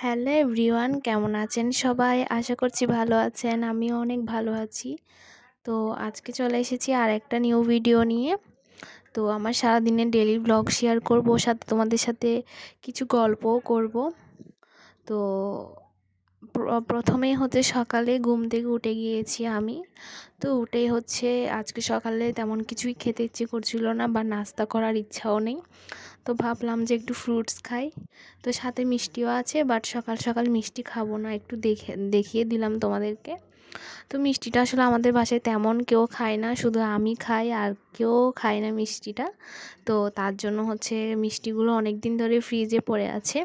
Hello everyone কেমন আছেন সবাই? আশা করছি ভালো আছেন। আমিও অনেক ভালো আছি। তো আজকে চলে এসেছি আর একটা নিউ ভিডিও নিয়ে। তো আমার সারাদিনের ডেলি ব্লগ শেয়ার করব, সাথে তোমাদের সাথে কিছু গল্পও করব। তো প্রথমেই হচ্ছে সকালে ঘুম থেকে উঠে গিয়েছি আমি। তো উঠেই হচ্ছে আজকে সকালে তেমন কিছুই খেতে ইচ্ছে করছিল না বা নাস্তা করার ইচ্ছাও নেই। তো ভাবলাম যে একটু ফ্রুটস খাই। তো সাথে মিষ্টিও আছে বাট সকাল সকাল মিষ্টি খাব না, একটু দেখে, দেখিয়ে দিলাম তোমাদেরকে। তো মিষ্টিটা আসলে আমাদের বাসায় তেমন কেউ খায় না, শুধু আমি খাই আর কেউ খায় না মিষ্টিটা। তো তার জন্য হচ্ছে মিষ্টিগুলো অনেক দিন ধরে ফ্রিজে পড়ে আছে।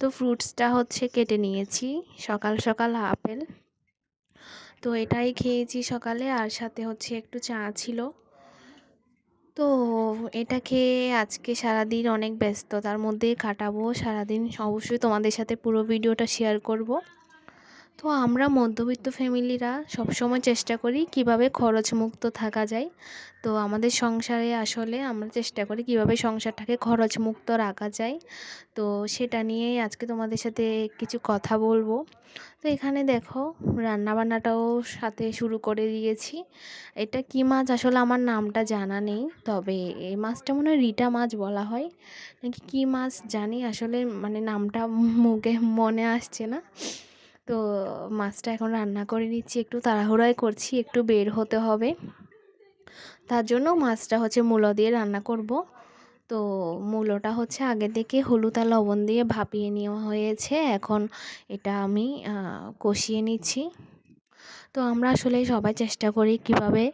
তো ফ্রুটসটা হচ্ছে কেটে নিয়েছি। সকাল সকাল আপেল। তো এটাই খেয়েছি সকালে, আর সাথে হচ্ছে একটু চা ছিল। তো এটা খেয়ে আজকে সারাদিন অনেক ব্যস্ততার মধ্যে কাটাবো। সারাদিন অবশ্যই তোমাদের সাথে পুরো ভিডিওটা শেয়ার করব। তো আমরা মধ্যবিত্ত ফ্যামিলিরা সবসময় চেষ্টা করি কীভাবে খরচ মুক্ত থাকা যায়। তো আমাদের সংসারে আসলে আমরা চেষ্টা করি কীভাবে সংসারটাকে খরচ মুক্ত রাখা যায়। তো সেটা নিয়েই আজকে তোমাদের সাথে কিছু কথা বলব। তো এখানে দেখো রান্নাবান্নাটাও সাথে শুরু করে দিয়েছি। এটা কি মাছ আসলে আমার নামটা জানা নেই, তবে এই মাছটা মনে হয় রিটা মাছ বলা হয়। নাকি কী মাছ জানি আসলে মানে নামটা মুখে মনে আসছে না। তো মাছটা এখন রান্না করে নিচ্ছি, একটু তাড়াহুড়াই করছি, একটু বের হতে হবে। তার জন্য মাছটা হচ্ছে মূলো দিয়ে রান্না করব। তো মূলোটা হচ্ছে আগে থেকে হলুদ আর লবণ দিয়ে ভাপিয়ে নেওয়া হয়েছে। এখন এটা আমি কষিয়ে নিচ্ছি। তো আমরা আসলে সবাই চেষ্টা করি কীভাবে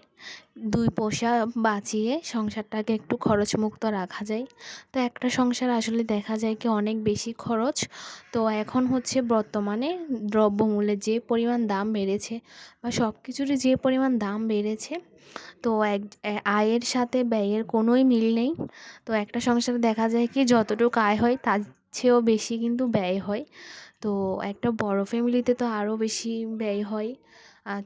দুই পয়সা বাঁচিয়ে সংসারটাকে একটু খরচমুক্ত রাখা যায়। তো একটা সংসার আসলে দেখা যায় কি অনেক বেশি খরচ। তো এখন হচ্ছে বর্তমানে দ্রব্যমূল্যের যে পরিমাণ দাম বেড়েছে বা সব কিছুরই যে পরিমাণ দাম বেড়েছে, তো এক আয়ের সাথে ব্যয়ের কোনোই মিল নেই। তো একটা সংসারে দেখা যায় কি যতটুকু আয় হয় তার চেয়েও বেশি কিন্তু ব্যয় হয়। তো একটা বড় ফ্যামিলিতে তো আরও বেশি ব্যয় হয়।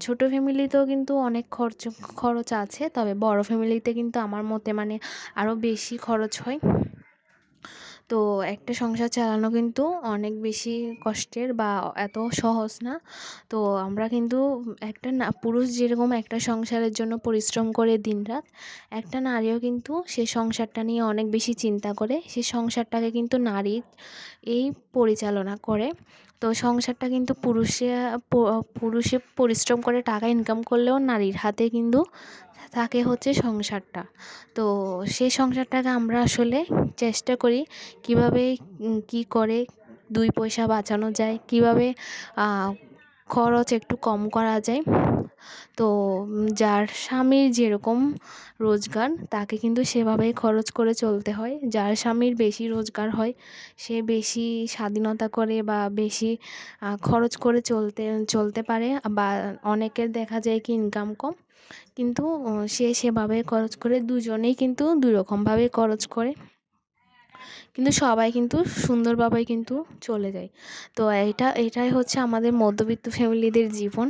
ছোটো ফ্যামিলিতেও কিন্তু অনেক খরচ খরচ আছে। তবে বড় ফ্যামিলিতে কিন্তু আমার মতে মানে আরও বেশি খরচ হয়। তো একটা সংসার চালানো কিন্তু অনেক বেশি কষ্টের বা এত সহজ না। তো আমরা কিন্তু একটা না, পুরুষ যেরকম একটা সংসারের জন্য পরিশ্রম করে দিনরাত, একটা নারীও কিন্তু সে সংসারটা নিয়ে অনেক বেশি চিন্তা করে, সে সংসারটাকে কিন্তু নারী এই পরিচালনা করে। তো সংসারটা কিন্তু পুরুষে পুরুষে পরিশ্রম করে টাকা ইনকাম করলেও নারীর হাতে কিন্তু থাকে হচ্ছে সংসারটা। তো সেই সংসারটাকে আমরা আসলে চেষ্টা করি কীভাবে কি করে দুই পয়সা বাঁচানো যায়, কীভাবে খরচ একটু কম করা যায়। তো যার স্বামীর যেরকম রোজগার, তাকে কিন্তু সেভাবেই খরচ করে চলতে হয়। যার স্বামীর বেশি রোজগার হয়, সে বেশি স্বাধীনতা করে বা বেশি খরচ করে চলতে চলতে পারে বা অনেকের দেখা যায় কি ইনকাম কম। কিন্তু সে সেভাবে খরচ করে দুজনেই কিন্তু দুই রকমভাবে খরচ করে। কিন্তু সবাই কিন্তু সুন্দরভাবে কিন্তু চলে যায়। তো এটা, এটাই হচ্ছে আমাদের মধ্যবিত্ত ফ্যামিলিদের জীবন।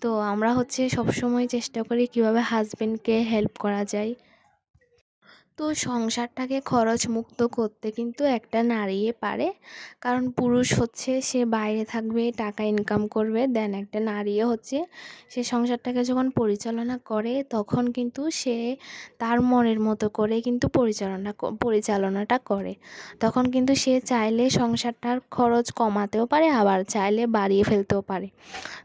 তো আমরা হচ্ছে সবসময় চেষ্টা করি কীভাবে হাজব্যান্ডকে হেল্প করা যায়। তো সংসারটাকে খরচ মুক্ত করতে কিন্তু একটা নারীই পারে। কারণ পুরুষ হচ্ছে সে বাইরে থাকবে, টাকা ইনকাম করবে দেন একটা নারীও হচ্ছে সে সংসারটাকে যখন পরিচালনা করে তখন কিন্তু সে তার মনের মতো করে কিন্তু পরিচালনা পরিচালনাটা করে। তখন কিন্তু সে চাইলে সংসারটার খরচ কমাতেও পারে, আবার চাইলে বাড়িয়ে ফেলতেও পারে।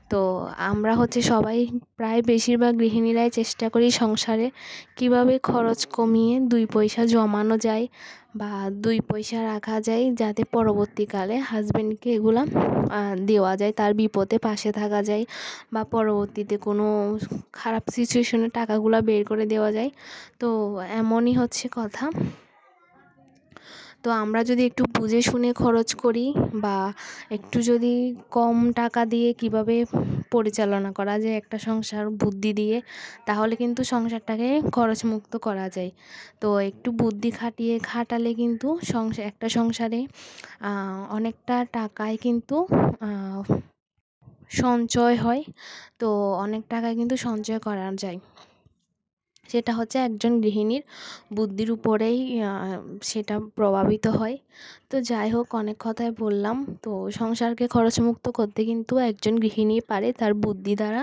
তো আমরা হচ্ছে সবাই প্রায় বেশিরভাগ গৃহিণীরাই চেষ্টা করি সংসারে কীভাবে খরচ কমিয়ে দুই পয়সা জমানো যায় বা দুই পয়সা রাখা যায় যাতে পরবর্তীকালে হাজব্যান্ডকে এগুলা দেওয়া যায়, তার বিপদে পাশে থাকা যায় বা পরবর্তীতে কোনো খারাপ সিচুয়েশনে টাকাগুলো বের করে দেওয়া যায়। তো এমনই হচ্ছে কথা। তো আমরা যদি একটু বুঝে শুনে খরচ করি বা একটু যদি কম টাকা দিয়ে কীভাবে পরিচালনা করা যায় একটা সংসার বুদ্ধি দিয়ে, তাহলে কিন্তু সংসারটাকে খরচমুক্ত করা যায়। তো একটু বুদ্ধি খাটিয়ে খাটালে কিন্তু সংসার একটা সংসারে অনেকটা টাকায় কিন্তু সঞ্চয় হয়। তো অনেক টাকায় কিন্তু সঞ্চয় করা যায়। সেটা হচ্ছে একজন গৃহিণীর বুদ্ধির উপরেই সেটা প্রভাবিত হয়। তো যাই হোক, অনেক কথাই বললাম। তো সংসারকে খরচমুক্ত করতে কিন্তু একজন গৃহিণী পারে তার বুদ্ধি দ্বারা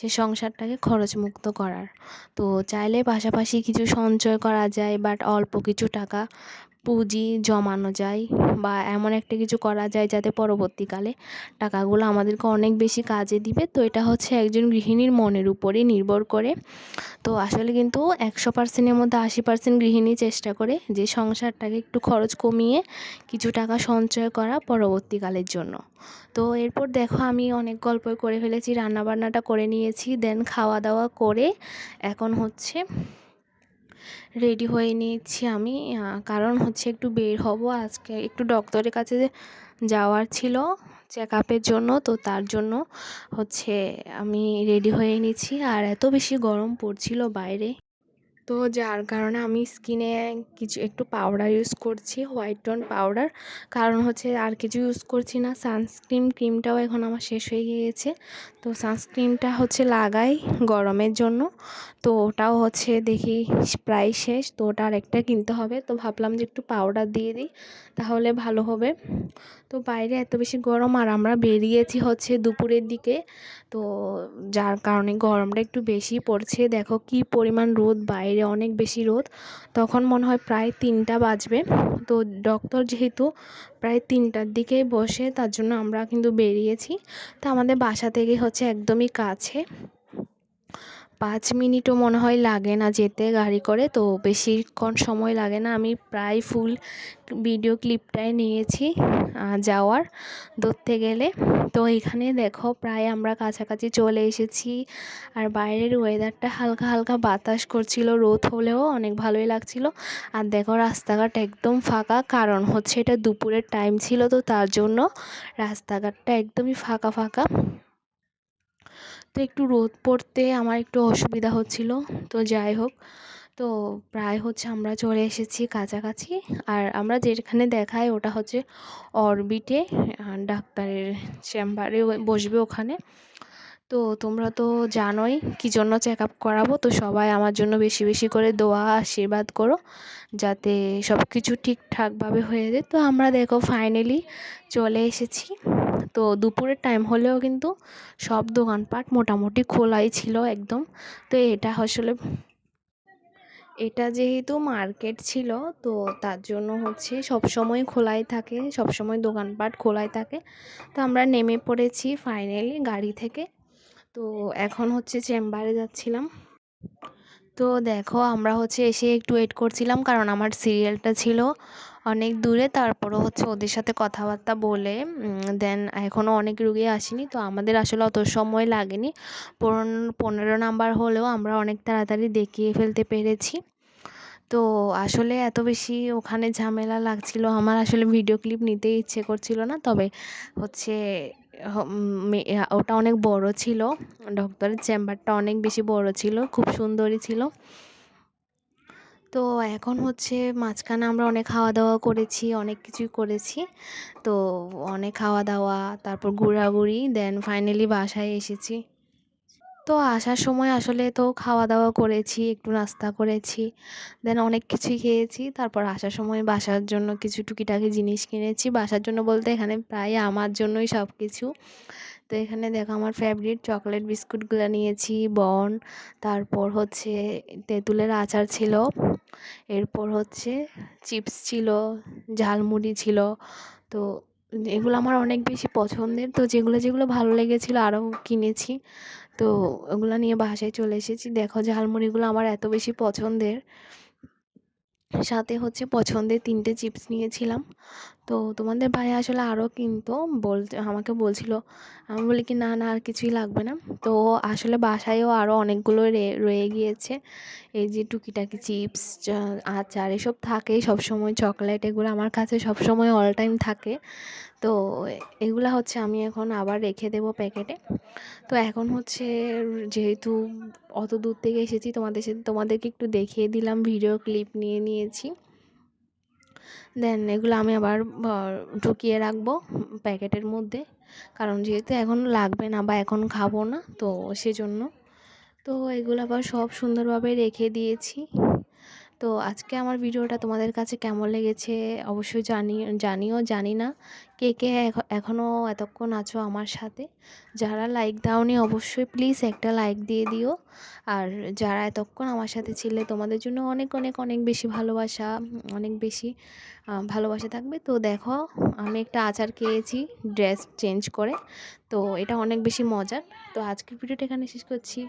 সে সংসারটাকে খরচমুক্ত করার। তো চাইলে পাশাপাশি কিছু সঞ্চয় করা যায়, বাট অল্প কিছু টাকা পুঁজি জমানো যায় বা এমন একটা কিছু করা যায় যাতে পরবর্তীকালে টাকাগুলো আমাদেরকে অনেক বেশি কাজে দিবে। তো এটা হচ্ছে একজন গৃহিণীর মনের উপরেই নির্ভর করে। তো আসলে কিন্তু একশো পার্সেন্টের মধ্যে আশি পার্সেন্ট গৃহিণী চেষ্টা করে যে সংসারটাকে একটু খরচ কমিয়ে কিছু টাকা সঞ্চয় করা পরবর্তীকালের জন্য। তো এরপর দেখো আমি অনেক গল্প করে ফেলেছি, রান্নাবান্নাটা করে নিয়েছি দেন খাওয়া দাওয়া করে এখন হচ্ছে রেডি হয়ে নিয়েছি আমি। কারণ হচ্ছে একটু বের হব আজকে। একটু ডক্টরের কাছে যাওয়ার ছিল চেক আপের জন্য, তো তার জন্য হচ্ছে আমি রেডি হয়ে নিয়েছি। আর এত বেশি গরম পড়ছিল বাইরে। তো যার কারণে আমি স্কিনে কিছু, একটু পাউডার ইউজ করছি হোয়াইট টোন পাউডার কারণ হচ্ছে আর কিছু ইউজ করছি না সানস্ক্রিন ক্রিমটাও এখন আমার শেষ হয়ে গিয়েছে। তো সানস্ক্রিনটা হচ্ছে লাগাই গরমের জন্য। তো ওটাও হচ্ছে দেখি প্রায় শেষ, তো ওটা আরেকটা কিনতে হবে। তো ভাবলাম যে একটু পাউডার দিয়ে দিই, তাহলে ভালো হবে। তো বাইরে এত বেশি গরম, আর আমরা বেরিয়েছি হচ্ছে দুপুরের দিকে। তো যার কারণে গরমটা একটু বেশি পড়ছে। দেখো কি পরিমাণ রোদ বাইরে। অনেক বেশি রোদ, তখন মনে হয় প্রায় তিনটা বাজবে। তো ডক্টর যেহেতু প্রায় তিনটার দিকে বসে, তার জন্য আমরা কিন্তু বেরিয়েছি। তা আমাদের বাসা থেকে হচ্ছে একদমই কাছে। পাঁচ মিনিটও মনে হয় লাগে না যেতে গাড়ি করে, তো বেশিক্ষণ সময় লাগে না। আমি প্রায় ফুল ভিডিও ক্লিপটাই নিয়েছি যাওয়ার, ধরতে গেলে। তো এখানে দেখো, প্রায় আমরা কাছাকাছি চলে এসেছি, আর বাইরের ওয়েদারটা হালকা হালকা বাতাস করছিল, রোদ হলেও অনেক ভালোই লাগছিল। আর দেখো, রাস্তাঘাট একদম ফাঁকা, কারণ হচ্ছে এটা দুপুরের টাইম ছিল, তো তার জন্য রাস্তাঘাটটা একদমই ফাঁকা ফাঁকা। তো একটু রোদ পড়তে আমার একটু অসুবিধা হচ্ছিল, তো যাই হোক। তো প্রায় হচ্ছে আমরা চলে এসেছি কাছাকাছি, আর আমরা যেখানে দেখাই ওটা হচ্ছে অরবিটে ডাক্তারের চেম্বারে বসবে ওখানে। তো তোমরা তো জানোই কী জন্য চেক আপ করাবো, তো সবাই আমার জন্য বেশি বেশি করে দোয়া, আশীর্বাদ করো, যাতে সব কিছু ঠিকঠাকভাবে হয়ে যায়। তো আমরা দেখো ফাইনালি চলে এসেছি। তো দুপুরের টাইম হলেও কিন্তু সব দোকানপাট মোটামুটি খোলাই ছিল একদম। তো এটা আসলে, এটা যেহেতু মার্কেট ছিল, তো তার জন্য হচ্ছে সব সময় খোলাই থাকে, সব সময় দোকানপাট খোলাই থাকে। তো আমরা নেমে পড়েছি ফাইনালি গাড়ি থেকে। তো এখন হচ্ছে চেম্বারে যাচ্ছিলাম। তো দেখো আমরা হচ্ছে এসে একটু ওয়েট করছিলাম, কারণ আমার সিরিয়ালটা ছিল। অনেক দূরে, তারপরও হচ্ছে ওদের সাথে কথাবার্তা বলে দেন এখনও অনেক রুগী আসেনি, তো আমাদের আসলে অত সময় লাগেনি। পনেরো নাম্বার হলেও আমরা অনেক তাড়াতাড়ি দেখিয়ে ফেলতে পেরেছি। তো আসলে এত বেশি ওখানে ঝামেলা লাগছিল, আমার আসলে ভিডিও ক্লিপ নিতে ইচ্ছে করছিল না, তবে হচ্ছে ওটা অনেক বড় ছিল ডক্টরের চেম্বারটা অনেক বেশি বড় ছিল, খুব সুন্দরই ছিল। তো এখন হচ্ছে মাঝখানে আমরা অনেক খাওয়া দাওয়া করেছি, অনেক কিছুই করেছি। তো অনেক খাওয়া দাওয়া তারপর ঘোরাঘুরি দেন ফাইনালি বাসায় এসেছি। তো আসার সময় আসলে তো খাওয়া দাওয়া করেছি, একটু নাস্তা করেছি দেন অনেক কিছুই খেয়েছি। তারপর আসার সময় বাসার জন্য কিছু টুকিটাকি জিনিস কিনেছি। বাসার জন্য বলতে এখানে প্রায় আমার জন্যই সব কিছু তো এখানে দেখো আমার ফেভারিট চকলেট বিস্কুটগুলো নিয়েছি বন তারপর হচ্ছে তেঁতুলের আচার ছিল, এরপর হচ্ছে চিপস ছিল, ঝালমুড়ি ছিল, তো এগুলো আমার অনেক বেশি পছন্দের, তো যেগুলো যেগুলো ভালো লেগেছিলো আরও কিনেছি, তো ওগুলো নিয়ে বাসায় চলে এসেছি। দেখো ঝালমুড়িগুলো আমার এত বেশি পছন্দের। সাথে হচ্ছে পছন্দের তিনটে চিপস নিয়েছিলাম তো তোমাদের ভাই আসলে আরও কিনতো বল আমাকে বলছিল, আমি বলি কি, না না, আর কিছুই লাগবে না। তো আসলে বাসায়ও আরও অনেকগুলো রয়ে গিয়েছে। এই যে টুকিটাকি চিপস আচার, এসব থাকেই সবসময়, চকলেট এগুলো আমার কাছে সবসময় অল টাইম থাকে। তো এগুলা হচ্ছে আমি এখন আবার রেখে দেবো প্যাকেটে। তো এখন হচ্ছে যেহেতু অত দূর থেকে এসেছি, তোমাদের সাথে তোমাদেরকে একটু দেখিয়ে দিলাম, ভিডিও ক্লিপ নিয়ে নিয়েছি। দেন এগুলো আমি আবার ঢুকিয়ে রাখব প্যাকেটের মধ্যে। কারণ যেহেতু এখন লাগবে না বা এখন খাব না, তো সেজন্য। তো এগুলো আবার সব সুন্দরভাবে রেখে দিয়েছি। তো আজকে আমার ভিডিওটা তোমাদের কাছে কেমন লেগেছে অবশ্যই জানি, জানিও, জানি না। কে কে এখনও এতক্ষণ আছো আমার সাথে, যারা লাইক দাওনি অবশ্যই প্লিজ একটা লাইক দিয়ে দিও। আর যারা এতক্ষণ আমার সাথে ছিলে, তোমাদের জন্য অনেক অনেক অনেক বেশি ভালোবাসা, অনেক বেশি ভালোবাসা থাকবে। তো দেখো, আমি একটা আচার খেয়েছি ড্রেস চেঞ্জ করে। তো এটা অনেক বেশি মজার। তো আজকের ভিডিওটা এখানে শেষ করছি।